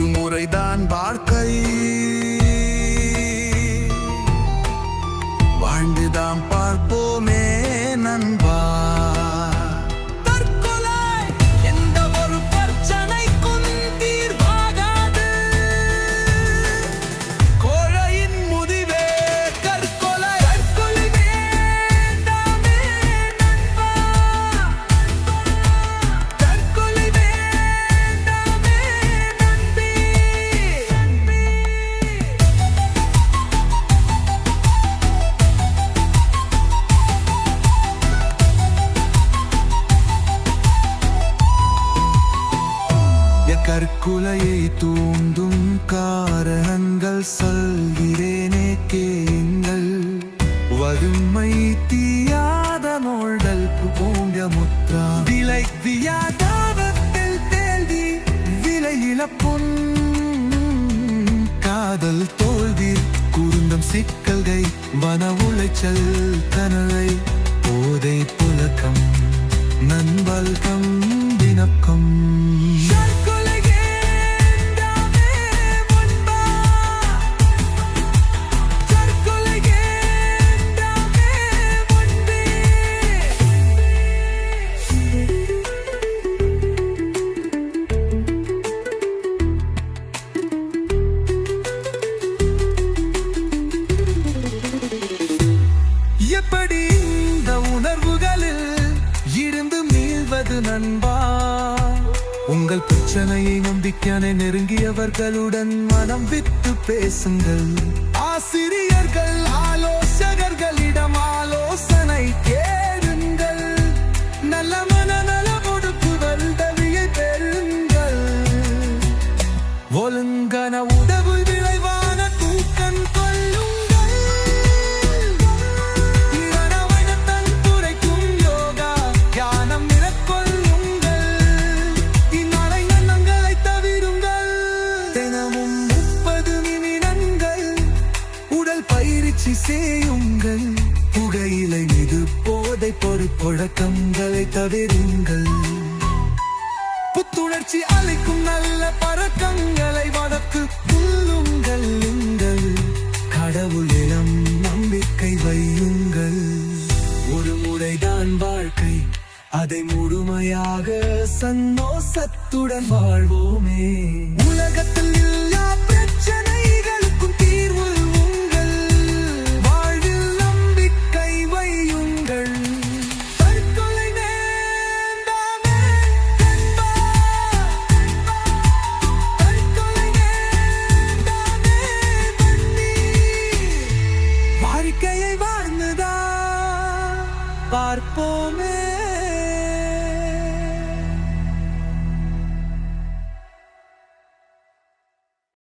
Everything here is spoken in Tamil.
ஒரு முறைதான் வாழ்க்கை. வாழ்ந்துதான் கற்குலையை தூண்டும் காரணங்கள் சொல்கிறேனே கேங்கள். வறுமை தீயாத நோழ்தல் பூண்ட முத்ரா. விலை வியாதாபத்தில் தேல்வி விலை காதல் தோல்வி குறுந்தம் சிக்கல்கை வன உளைச்சல் கனலை போதை புலக்கம் நண்பல்கம் தினக்கம் உணர்வுகளில் இருந்து மீள்வது நண்பா. உங்கள் பிரச்சனையை நம்பிக்கையான நெருங்கியவர்களுடன் மனம் விட்டு பேசுங்கள். ஆசிரியர்கள் ஆலோசகர்கள் பயிற்சி செய்யுங்கள் புகையிலை மீது போதை பொறுப்பொழக்கங்களை தவிருங்கள். புத்துணர்ச்சி அளிக்கும் நல்ல பறக்கங்களை வளர்த்து புல்லுங்கள் உங்கள் கடவுளிடம் நம்பிக்கை வையுங்கள். ஒரு முறைதான் வாழ்க்கை அதை முழுமையாக சந்தோஷத்துடன் வாழ்வோமே. arpo me